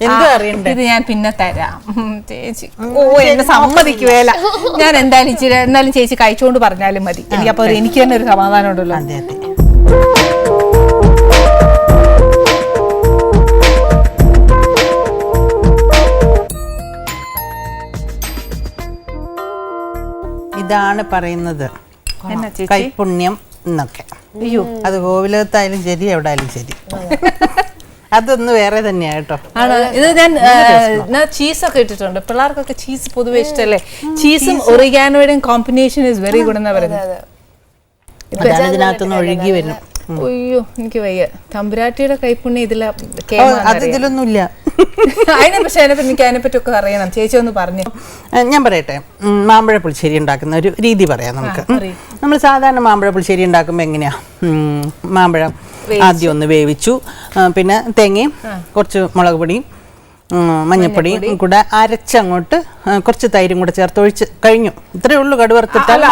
എന്തോ അറിയണ്ടേ? ഇത് ഞാൻ പിന്നെ തരാം. ചേച്ചി. ഓ എന്നെ സമ്മതിക്കുവേല ഞാൻ എന്തായാലും ഇച്ചിരി എന്നാലും ചേച്ചി കഴിച്ചുകൊണ്ട് പറഞ്ഞാലും മതി. എനിക്ക് അപ്പോൾ എനിക്ക് തന്നെ ഒരു സമാധാനം ഉണ്ടല്ലോ. അതെ അതെ. ഇതാണ് പറയുന്നത്. കൈപുണ്യം എന്നൊക്കെ. അയ്യോ. അത് കോവിലകത്തായാലും ശരി എവിടെ ആയാലും ശരി. അതൊന്ന് വേറെ തന്നെയാ കേട്ടോ. ആണ്? ഇത് ഞാൻ ചീസൊക്കെ ഇട്ടിട്ടുണ്ട്. പിള്ളേർക്കൊക്കെ ചീസ് പൊതുവെ ഇഷ്ടല്ലേ? ചീസും ഒറിഗാനോയുടെയും കോമ്പിനേഷൻ ഇസ് വെരി ഗുഡ് എന്നാ പറയുന്നത്. ഇതിനകത്തുനിന്ന് ഒഴുകി വരും. അയ്യോ എനിക്ക് വയ്യ. തമ്പുരാട്ടിയുടെ കൈപ്പുണ്യം ഇതില ഓ, അത് ഇതിലൊന്നുമില്ല. അതിനെ പക്ഷെ അതിനെ എനിക്ക് അതിനെ പറ്റി ഒക്കെ അറിയണം. ചേച്ചി ഒന്ന് പറഞ്ഞു? ഞാൻ പറയട്ടെ. മാമ്പഴ പുളിശ്ശേരി ഉണ്ടാക്കുന്ന ഒരു രീതി പറയാം നമുക്ക്. നമ്മൾ സാധാരണ മാമ്പഴ പുളിശ്ശേരി ഉണ്ടാക്കുമ്പോൾ എങ്ങനെയാ? മാമ്പഴം ആദ്യം ഒന്ന് വേവിച്ചു. പിന്നെ തേങ്ങയും കുറച്ച് മുളക് പൊടിയും മഞ്ഞപ്പൊടിയും കൂടെ അരച്ചങ്ങോട്ട് കുറച്ച് തൈരും കൂടെ ചേർത്ത് ഒഴിച്ച് കഴിഞ്ഞു. ഇത്രേ ഉള്ളൂ കടുവറുത്തിട്ടാൽ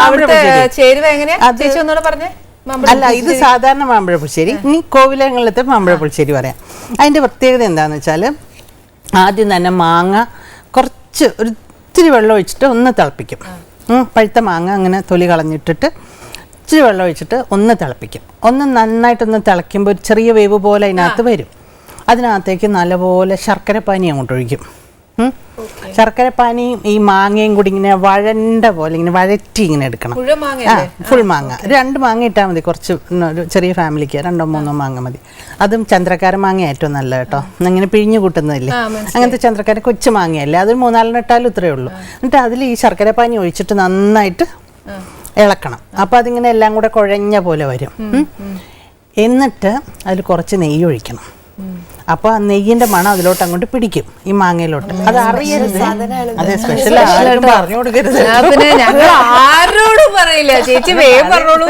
അല്ല, ഇത് സാധാരണ മാമ്പഴ പുളിശ്ശേരി. ഇനി കോവിലങ്ങളിലത്തെ മാമ്പഴ പുളിശ്ശേരി പറയാം. അതിന്റെ പ്രത്യേകത എന്താണെന്ന് വെച്ചാൽ ആദ്യം തന്നെ മാങ്ങ കുറച്ച് ഒരു ഇത്തിരി വെള്ളം ഒഴിച്ചിട്ട് ഒന്ന് തിളപ്പിക്കും. പഴുത്ത മാങ്ങ അങ്ങനെ തൊലി കളഞ്ഞിട്ടിട്ട് ഇച്ചിരി വെള്ളം ഒഴിച്ചിട്ട് ഒന്ന് തിളപ്പിക്കും. ഒന്ന് നന്നായിട്ടൊന്ന് തിളയ്ക്കുമ്പോൾ ഒരു ചെറിയ വേവ് പോലെ അതിനകത്ത് വരും. അതിനകത്തേക്ക് നല്ലപോലെ ശർക്കര പാനി അങ്ങോട്ട് ഒഴിക്കും. ശർക്കര പാനിയും ഈ മാങ്ങയും കൂടി ഇങ്ങനെ വഴണ്ട പോലെ ഇങ്ങനെ വഴറ്റി ഇങ്ങനെ എടുക്കണം. ആ ഫുൾ മാങ്ങ. രണ്ട് മാങ്ങ ഇട്ടാൽ മതി. കുറച്ച് ഒരു ചെറിയ ഫാമിലിക്ക് രണ്ടോ മൂന്നോ മാങ്ങ മതി. അതും ചന്ദ്രക്കാര മാങ്ങ ഏറ്റവും നല്ല കേട്ടോ. ഇങ്ങനെ പിഴിഞ്ഞു കൂട്ടുന്നതല്ലേ? അങ്ങനത്തെ ചന്ദ്രക്കാര കൊച്ചു മാങ്ങയല്ലേ? അത് മൂന്നാലെണ്ണം ഇട്ടാലും ഇത്രയേ ഉള്ളൂ. എന്നിട്ട് അതിൽ ഈ ശർക്കര പാനി ഒഴിച്ചിട്ട് നന്നായിട്ട് ഇളക്കണം. അപ്പോൾ അതിങ്ങനെ എല്ലാം കൂടെ കുഴഞ്ഞ പോലെ വരും. എന്നിട്ട് അതിൽ കുറച്ച് നെയ്യ് ഒഴിക്കണം. അപ്പോൾ ആ നെയ്യിന്റെ മണം അതിലോട്ട് അങ്ങോട്ട് പിടിക്കും ഈ മാങ്ങയിലോട്ട്. അത് അറിയരുത്. അതെ സ്പെഷ്യൽ ആരും പറഞ്ഞു കൊടുക്കരുത്. ആ, പിന്നെ ഞങ്ങൾ ആരോടും പറയില്ല. ചേച്ചി വേഗം പറഞ്ഞോളൂ.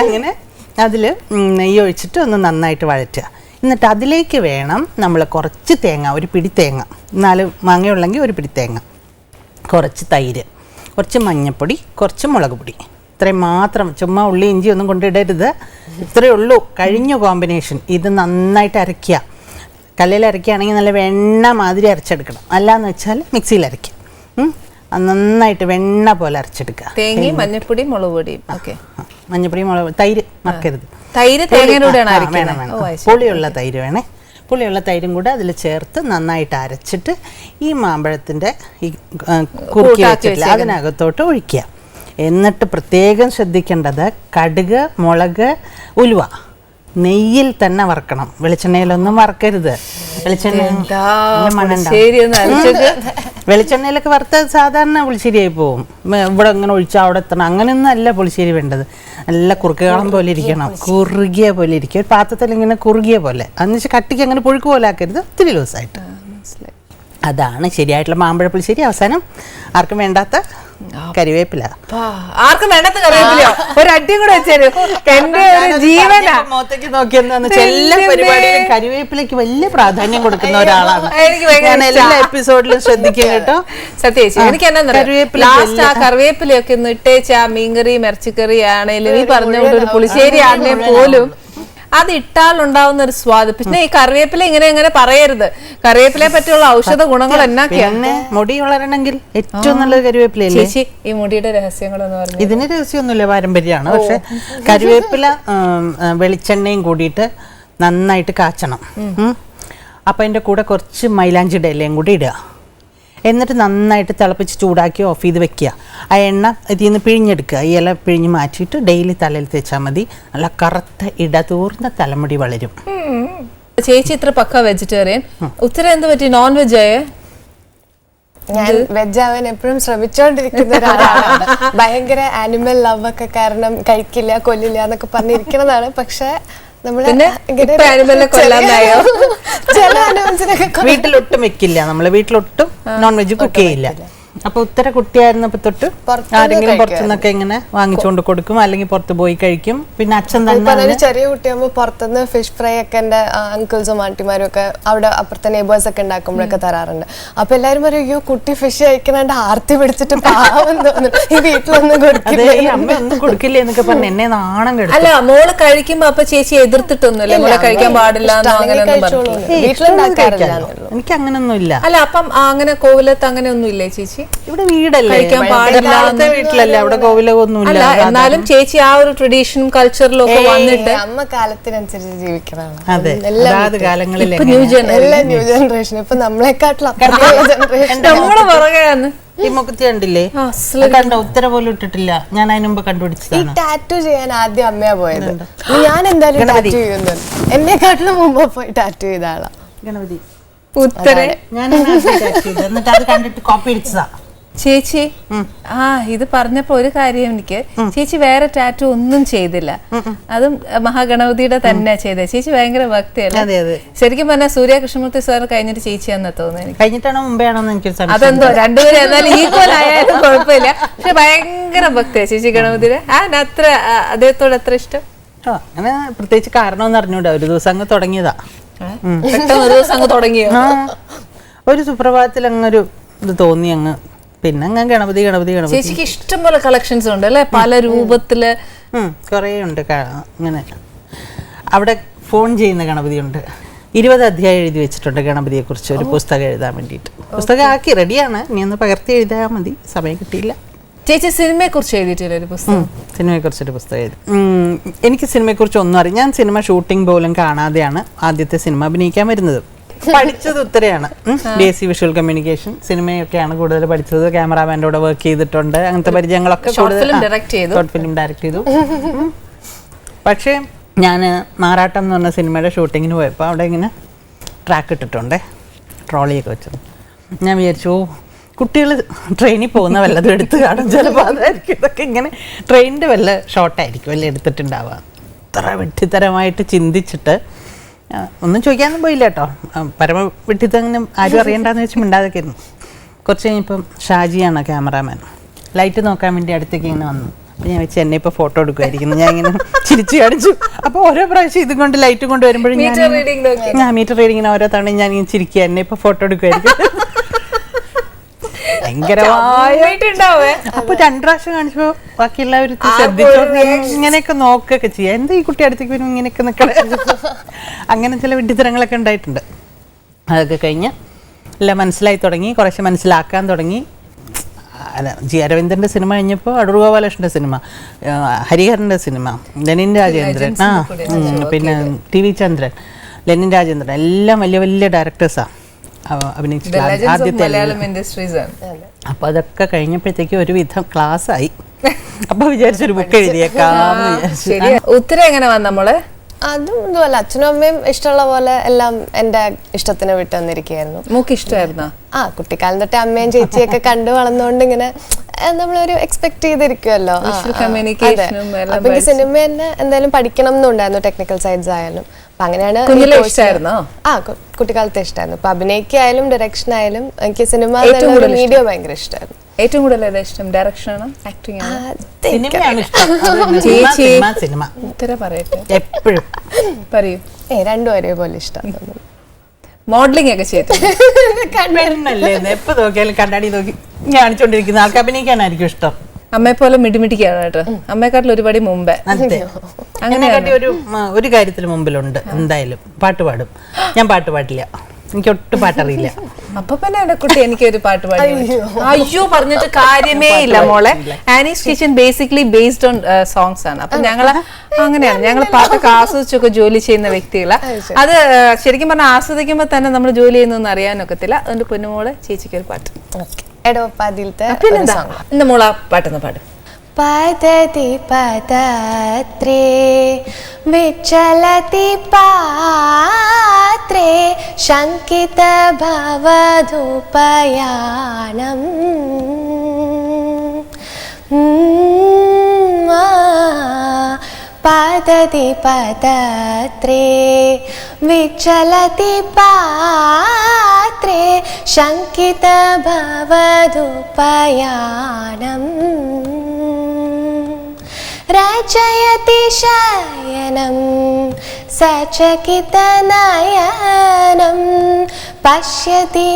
അങ്ങനെ അതിൽ നെയ്യ് ഒഴിച്ചിട്ട് ഒന്ന് നന്നായിട്ട് വഴറ്റുക. എന്നിട്ട് അതിലേക്ക് വേണം നമ്മൾ കുറച്ച് തേങ്ങ ഒരു പിടി തേങ്ങ. നാല് മാങ്ങയുള്ളെങ്കിൽ ഒരു പിടി തേങ്ങ. കുറച്ച് തൈര് കുറച്ച് മഞ്ഞൾപ്പൊടി കുറച്ച് മുളക് പൊടി. ഇത്രയും മാത്രം ചുമ്മാ ഉള്ളി ഇഞ്ചി ഒന്നും കൊണ്ടിടരുത്. ഇത്രയേ ഉള്ളൂ. കഴിഞ്ഞ കോമ്പിനേഷൻ ഇത് നന്നായിട്ട് അരയ്ക്കുക. കല്ലിൽ അരയ്ക്കുകയാണെങ്കിൽ നല്ല വെണ്ണ മാതിരി അരച്ചെടുക്കണം. അല്ലാന്ന് വെച്ചാൽ മിക്സിയിൽ അരയ്ക്കുക. നന്നായിട്ട് വെണ്ണ പോലെ അരച്ചെടുക്കുക. തേങ്ങയും മഞ്ഞപ്പൊടിയും മുളക് പൊടിയും. ഓക്കെ. ആ, മഞ്ഞപ്പൊടി മുളക് പൊടി, തൈര് മറക്കരുത്. തൈര് തേങ്ങയിലൂടെയാണ് വേണം വേണം. പുളിയുള്ള തൈര് വേണേ. പുളിയുള്ള തൈരും കൂടെ അതിൽ ചേർത്ത് നന്നായിട്ട് അരച്ചിട്ട് ഈ മാമ്പഴത്തിന്റെ ഈ കുറുക്കി വെച്ചിട്ട് വെച്ചിട്ടില്ല. അതിനകത്തോട്ട് ഒഴിക്കുക. എന്നിട്ട് പ്രത്യേകം ശ്രദ്ധിക്കേണ്ടത് കടുക് മുളക് ഉലുവ. നെയ്യിൽ തന്നെ വറക്കണം. വെളിച്ചെണ്ണയിലൊന്നും വറക്കരുത്. വെളിച്ചെണ്ണ വെളിച്ചെണ്ണയിലൊക്കെ വറുത്ത സാധാരണ പുളിശ്ശേരിയായി പോകും ഇവിടെ ഇങ്ങനെ ഒഴിച്ചാൽ അവിടെ എത്തണം. അങ്ങനെയൊന്നും അല്ല പുളിശ്ശേരി വേണ്ടത്. നല്ല കുറുക്കുകളം പോലെ ഇരിക്കണം. കുറുകിയ പോലെ ഇരിക്കും. ഒരു പാത്രത്തിൽ ഇങ്ങനെ കുറുകിയ പോലെ. അന്ന് വെച്ചാൽ കട്ടിക്ക് അങ്ങനെ പുഴുക്ക് പോലെ ആക്കരുത്. ഒത്തിരി ദിവസമായിട്ട്. അതാണ് ശരിയായിട്ടുള്ള മാമ്പഴ പുളിശ്ശേരി. അവസാനം ആർക്കും വേണ്ടാത്ത കരിവേപ്പില. ആർക്കും വേണ്ടത് കറിവേപ്പില ഒരു അടിയും കൂടെ വെച്ചേരും. എന്റെ ഒരു ജീവനാ. മുഖത്തേക്ക് നോക്കിയെന്താന്ന് എല്ലാ പരിപാടിയിലും കരിവേപ്പിലയ്ക്ക് വലിയ പ്രാധാന്യം കൊടുക്കുന്ന ഒരാളാണ്. ഞാൻ എല്ലാ എപ്പിസോഡിലും ശ്രദ്ധിക്കും കേട്ടോ. സത്യേച്ചി എനിക്ക് എന്നാ ലാസ്റ്റ് ആ കറിവേപ്പിലയൊക്കെ ഒന്ന് ഇട്ടേച്ച് ആ മീൻകറിയും ഇറച്ചിക്കറി ആണേലും ഈ പറഞ്ഞ ഒരു പുളിശ്ശേരി ആണെങ്കിൽ പോലും അത് ഇട്ടാൽ ഉണ്ടാവുന്ന ഒരു സ്വാദ്. പിന്നെ ഈ കറിവേപ്പില ഇങ്ങനെ ഇങ്ങനെ പറയരുത്. കറിവേപ്പിലെ പറ്റിയുള്ള ഔഷധ ഗുണങ്ങൾ എന്നൊക്കെയാണ് പിന്നെ മുടി വളരണമെങ്കിൽ ഏറ്റവും നല്ല കരിവേപ്പിലയല്ലേ ചേച്ചി ഈ മുടിയുടെ രഹസ്യങ്ങളെന്ന് പറഞ്ഞു ഇതിന് രഹസ്യമൊന്നുമില്ല പാരമ്പര്യമാണ്. പക്ഷെ കരിവേപ്പില ഉം, ആ, വെളിച്ചെണ്ണയും കൂടിയിട്ട് നന്നായിട്ട് കാച്ചണം. ഉം. അതിന്റെ കൂടെ കുറച്ച് മൈലാഞ്ചിയുടെ ഇലയും കൂടി ഇടുക. എന്നിട്ട് നന്നായിട്ട് തിളപ്പിച്ച് ചൂടാക്കി ഓഫ് ചെയ്ത് വെക്കുക. ആ എണ്ണ ഇതിൽ നിന്ന് പിഴിഞ്ഞെടുക്കുക. ഈ ഇല പിഴിഞ്ഞ് മാറ്റിയിട്ട് ഡെയിലി തലയിൽ തേച്ചാൽ മതി. നല്ല കറുത്ത ഇടതൂർന്ന തലമുടി വളരും. ചേച്ചി ഇത്ര പക്ക വെജിറ്റേറിയൻ ഉത്തരം എന്ത് പറ്റി? നോൺ വെജ് ആയേ? ഞാൻ വെജ് ആവാൻ എപ്പോഴും ശ്രമിച്ചോണ്ടിരിക്കുന്ന ഒരാളാണ്. ഭയങ്കര ആനിമൽ ലവ് ഒക്കെ കാരണം കഴിക്കില്ല കൊല്ലില്ല എന്നൊക്കെ പറഞ്ഞിരിക്കുന്നതാണ്. പക്ഷെ പിന്നെ? ചില വീട്ടിലൊട്ടും വെക്കില്ല. നമ്മൾ വീട്ടിലൊട്ടും നോൺ വെജ് കുക്ക് ചെയ്യില്ല. അപ്പൊ ഉത്തര കുട്ടിയായിരുന്നപ്പോ തൊട്ട് ആരെങ്കിലും പുറത്തുനിന്നൊക്കെ ഇങ്ങനെ വാങ്ങിച്ചുകൊണ്ട് കൊടുക്കും അല്ലെങ്കിൽ പുറത്ത് പോയി കഴിക്കും. പിന്നെ അച്ഛൻ തന്നെ ചെറിയ കുട്ടിയാകുമ്പോ പുറത്തുനിന്ന് ഫിഷ് ഫ്രൈ ഒക്കെ എന്റെ അങ്കിൾസും ആന്റിമാരും ഒക്കെ അവിടെ അപ്പുറത്തെ നെയ്ബേഴ്സ് ഒക്കെ ഉണ്ടാക്കുമ്പോഴൊക്കെ തരാറുണ്ട്. അപ്പൊ എല്ലാരും പറയും അയ്യോ കുട്ടി ഫിഷ് കഴിക്കണണ്ട് ആർത്തി പിടിച്ചിട്ട് പാവം തോന്നുന്നു. ഈ വീട്ടിലൊന്നും കൊടുക്കില്ല ഈ അമ്മ ഒന്നും കൊടുക്കില്ലേ എന്നൊക്കെ പറഞ്ഞ് എന്നെ നാണം അല്ല മോൾ കഴിക്കുമ്പോ അപ്പൊ ചേച്ചി എതിർത്തിട്ടൊന്നുമില്ല. മോളെ കഴിക്കാൻ പാടില്ല. എനിക്ക് അങ്ങനൊന്നും ഇല്ല അല്ല അപ്പം അങ്ങനെ കോവിലത്ത് അങ്ങനെ ഒന്നും ഇല്ലേ ചേച്ചി? ഇവിടെ വീടല്ലേ? കഴിക്കാൻ പാടില്ല വീട്ടിലല്ലേ? അവിടെ കോവിലൊന്നുമില്ല എന്നാലും ചേച്ചി ആ ഒരു ട്രഡീഷനും കൾച്ചറിലും ഒക്കെ വന്നിട്ട് അമ്മ കാലത്തിനനുസരിച്ച് ജീവിക്കണതാണ്. എല്ലാം ന്യൂ ജനറേഷൻ ഇപ്പൊ നമ്മളെക്കാട്ടിലും ജനറേഷൻ പുറകെയാണ്. ഈ മുഖത്തി കണ്ടില്ലേ? കണ്ട? ഉത്തര പോലും ഇട്ടിട്ടില്ല. ഞാൻ അതിന് മുമ്പ് ഈ കണ്ടുപിടിച്ചതാണ് ടാറ്റു ചെയ്യാൻ ആദ്യം അമ്മയാ പോയത്. ഞാൻ എന്തായാലും ടാറ്റു ചെയ്യുന്നത് എന്നെക്കാട്ടിലും മുമ്പ് പോയി ടാറ്റു ചെയ്ത ആളാ. ഗണപതി. ഉത്തരെ. ഞാൻ എന്നിട്ട് അത് കണ്ടിട്ട് കോപ്പി അടിച്ചതാ. ചേച്ചി ആ ഇത് പറഞ്ഞപ്പോ ഒരു കാര്യം എനിക്ക്. ചേച്ചി വേറെ ടാറ്റു ഒന്നും ചെയ്തില്ല. അതും മഹാഗണപതിയുടെ തന്നെ ചെയ്തത്. ചേച്ചി ഭയങ്കര ഭക്തിയല്ലേ ശരിക്കും പറഞ്ഞാൽ സൂര്യ കൃഷ്ണമൂർത്തി സാർ കഴിഞ്ഞിട്ട് ചേച്ചിയാന്ന് തോന്നുന്നു എനിക്ക്. കഴിഞ്ഞിട്ടാണോ മുമ്പേ അതെന്തോ രണ്ടുപേരും എന്നാലും ഈക്വൽ ആയാലും കുഴപ്പമില്ല. പക്ഷെ ഭയങ്കര ഭക്തിയാ ചേച്ചി ഗണപതിയുടെ. ആ അത്ര അദ്ദേഹത്തോട് അത്ര ഇഷ്ടം? അങ്ങനെ പ്രത്യേകിച്ച് കാരണമൊന്നും അറിഞ്ഞൂടാ. ഒരു ദിവസം അങ്ങ് തുടങ്ങിയതാ. പെട്ടെന്ന് ഒരു ദിവസം അങ്ങ് തുടങ്ങിയോ? ഒരു സുപ്രഭാതത്തിൽ അങ്ങൊരു ഇത് തോന്നി അങ്ങ്. പിന്നെ അങ്ങ് ഗണപതി ഗണപതി ഗണപതി. ചേച്ചിക്ക് ഇഷ്ടം പോലെ കളക്ഷൻസ് ഉണ്ട് അല്ലെ? പല രൂപത്തിൽ. കൊറേ ഉണ്ട് അങ്ങനെ. അവിടെ ഫോൺ ചെയ്യുന്ന ഗണപതി ഉണ്ട് ഇരുപത് അധ്യായം എഴുതി വെച്ചിട്ടുണ്ട് ഗണപതിയെ കുറിച്ച് ഒരു പുസ്തകം എഴുതാൻ വേണ്ടിയിട്ട്. പുസ്തകം ആക്കി റെഡിയാണ് ഇനി ഒന്ന് പകർത്തി എഴുതാൻ മതി. സമയം കിട്ടിയില്ല. ചേച്ചി സിനിമയെ കുറിച്ച് എഴുതിയിട്ടില്ല ഒരു പുസ്തകം? സിനിമയെക്കുറിച്ചൊരു പുസ്തകം എഴുതി. എനിക്ക് സിനിമയെക്കുറിച്ച് ഒന്നും അറിയാം. ഞാൻ സിനിമ ഷൂട്ടിംഗ് പോലും കാണാതെയാണ് ആദ്യത്തെ സിനിമ അഭിനയിക്കാൻ വരുന്നത്. പഠിച്ചത് ഉത്തരയാണ്. B S C visual communication സിനിമയൊക്കെയാണ് കൂടുതൽ പഠിച്ചത്. ക്യാമറാമാന്റെ കൂടെ വർക്ക് ചെയ്തിട്ടുണ്ട്. അങ്ങനത്തെ പരിചയങ്ങളൊക്കെ. ഷോർട്ട് ഫിലിം ഡയറക്റ്റ് ചെയ്തു. പക്ഷേ ഞാൻ മാറാട്ടം എന്ന് പറഞ്ഞ സിനിമയുടെ ഷൂട്ടിങ്ങിന് പോയപ്പോൾ അവിടെ ഇങ്ങനെ ട്രാക്ക് ഇട്ടിട്ടുണ്ടേ. ട്രോളിയൊക്കെ വെച്ചത്. ഞാൻ വിചാരിച്ചു ഓ കുട്ടികൾ ട്രെയിനിൽ പോകുന്ന വല്ലതും എടുത്ത് കാണും. ചിലപ്പോൾ അതായിരിക്കും. ഇതൊക്കെ ഇങ്ങനെ ട്രെയിനിന്റെ വല്ല ഷോർട്ടായിരിക്കും അല്ലേ എടുത്തിട്ടുണ്ടാവുക. അത്ര വെട്ടിത്തരമായിട്ട് ചിന്തിച്ചിട്ട് ഒന്നും ചോദിക്കാനൊന്നും പോയില്ല കേട്ടോ. പരമ വെട്ടിത്തങ്ങനെ ആരും അറിയണ്ടെന്ന് വെച്ച് മിണ്ടാതൊക്കെ ഇരുന്നു കുറച്ച് കഴിഞ്ഞപ്പം ഷാജിയാണ് ക്യാമറാമാൻ ലൈറ്റ് നോക്കാൻ വേണ്ടി അടുത്തേക്ക് ഇങ്ങനെ വന്നു. അപ്പം ഞാൻ വെച്ച് എന്നെ ഇപ്പോൾ ഫോട്ടോ എടുക്കുമായിരിക്കുന്നു ഞാൻ ഇങ്ങനെ ചിരിച്ചു കാണിച്ചു. അപ്പോൾ ഓരോ പ്രാവശ്യം ഇതും കൊണ്ട് ലൈറ്റും കൊണ്ട് വരുമ്പോഴും ഞാൻ മീറ്റർ റീഡിങ്ങിന് ഓരോ തവണ ഞാൻ ഇങ്ങനെ ചിരിക്കുക. എന്നെ ഇപ്പോൾ ഫോട്ടോ എടുക്കുമായിരിക്കും ഭയങ്കരമായ അപ്പൊ രണ്ടു പ്രാവശ്യം കാണിച്ചപ്പോ ബാക്കിയുള്ളവർ ശ്രദ്ധിച്ചോണ്ട് ഇങ്ങനെയൊക്കെ നോക്കുകയൊക്കെ ചെയ്യാം. എന്താ ഈ കുട്ടി അടുത്തേക്ക് വരും ഇങ്ങനെയൊക്കെ നിൽക്കണേ അങ്ങനെ ചില വിഡ്ഢിത്തരങ്ങളൊക്കെ ഉണ്ടായിട്ടുണ്ട്. അതൊക്കെ കഴിഞ്ഞ് എല്ലാം മനസ്സിലായി തുടങ്ങി കുറച്ച് മനസ്സിലാക്കാൻ തുടങ്ങി. ജി അരവിന്ദന്റെ സിനിമ കഴിഞ്ഞപ്പോൾ അടൂർ ഗോപാലകൃഷ്ണന്റെ സിനിമ ഹരിഹരന്റെ സിനിമ ലെനിൻ രാജേന്ദ്രൻ. ആ പിന്നെ T V Chandran Lenin Rajendran. എല്ലാം വലിയ വലിയ ഡയറക്ടേഴ്സാണ് അഭിനയിച്ചിട്ടുള്ള ആദ്യത്തെ എല്ലാം. മലയാളം ഇൻഡസ്ട്രീസ്. ആണ് അപ്പൊ അതൊക്കെ കഴിഞ്ഞപ്പോഴത്തേക്ക് ഒരുവിധം ക്ലാസ് ആയി അപ്പൊ വിചാരിച്ചൊരു ബുക്ക് എഴുതിയേക്കാം ഉത്തരം ശരി ഉത്തര എങ്ങനെ വന്ന നമ്മൾ അതും ഇതുമല്ല. അച്ഛനും അമ്മയും ഇഷ്ടമുള്ള പോലെ എല്ലാം എന്റെ ഇഷ്ടത്തിന് വിട്ടു തന്നിരിക്കുകയായിരുന്നു മൂക്ക് ഇഷ്ടമായിരുന്നു? ആ കുട്ടിക്കാലം തൊട്ട് അമ്മയും ചേച്ചിയൊക്കെ കണ്ടു വളർന്നുകൊണ്ട് ഇങ്ങനെ നമ്മളൊരു എക്സ്പെക്ട് ചെയ്തിരിക്കുമല്ലോ അപ്പൊ സിനിമ തന്നെ എന്തായാലും പഠിക്കണം എന്നുണ്ടായിരുന്നു ടെക്നിക്കൽ സൈഡ്സ് ആയാലും. അപ്പൊ അങ്ങനെയാണ്? ആ കുട്ടിക്കാലത്തെ ഇഷ്ടമായിരുന്നു അപ്പൊ അഭിനയിക്കായാലും ഡയറക്ഷൻ ആയാലും എനിക്ക് സിനിമ വീഡിയോ മീഡിയ ഭയങ്കര ഇഷ്ടമായിരുന്നു ഏറ്റവും കൂടുതൽ ഏതാ ഇഷ്ടം? ഡയറക്ഷൻ ആണോ? ആക്ടിങ് ആണ്? ഇഷ്ടം. സിനിമ, ചേച്ചി. സിനിമ സിനിമ ഉത്തര പറയട്ടെ. എപ്പോഴും. പറയൂ. ഏ രണ്ടും ഒരേപോലെ ഇഷ്ടമാണ് മോഡലിംഗ് ഒക്കെ ചെയ്തിട്ടുണ്ട്? എപ്പോ നോക്കിയാലും കണ്ണാടി നോക്കി കാണിച്ചോണ്ടിരിക്കുന്ന ആൾക്ക് അഭിനയിക്കാനായിരിക്കും ഇഷ്ടം. അമ്മയെ പോലെ മിടിമിടിക്കാണ് കേട്ടോ അമ്മയെക്കാട്ടിൽ ഒരുപാട് മുമ്പേ. അങ്ങനെ ഒരു ഒരു കാര്യത്തിൽ മുമ്പിലുണ്ട്. എന്തായാലും പാട്ട് പാടും. ഞാൻ പാട്ട് പാടില്ല. എനിക്ക് ഒട്ടും പാട്ടറിയില്ല. അപ്പൊ പിന്നെ എന്റെ കുട്ടി എനിക്ക് ഒരു പാട്ട് പാടി അയ്യോ. പറഞ്ഞിട്ട് കാര്യമേ ഇല്ല മോളെ. Annie's kitchen basically based on songs ആണ്. അപ്പൊ ഞങ്ങൾ അങ്ങനെയാണ്. ഞങ്ങൾ പാട്ടൊക്കെ ആസ്വദിച്ചൊക്കെ ജോലി ചെയ്യുന്ന വ്യക്തികളാ. അത് ശരിക്കും പറഞ്ഞാൽ ആസ്വദിക്കുമ്പോ തന്നെ നമ്മൾ ജോലി ചെയ്യുന്നൊന്നും അറിയാനൊക്കത്തില്ല. അതുകൊണ്ട് പൊന്നുമോളെ ചേച്ചിക്ക് ഒരു പാട്ട്. എടവപ്പാതിലത്തെ ഒരു പിന്നെന്താ? song. ഇന്ന് മോള ആ പാട്ടൊന്ന് പാടും. പതതി പദത്രേ വിചലതി പാത്രേ ശങ്കിത ഭവധൂപയാനം पतति पदत्रे विचलति पत्रे शङ्कितभवधुपयानम् रचयति शयनं सचकितनयनं पश्यति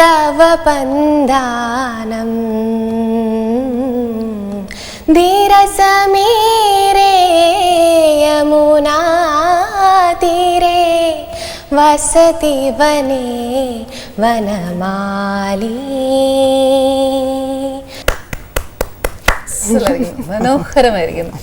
तव पन्दानम् धीरसमी വസതി വനേ വനമാലി മനോഹരമായിരിക്കുന്നു.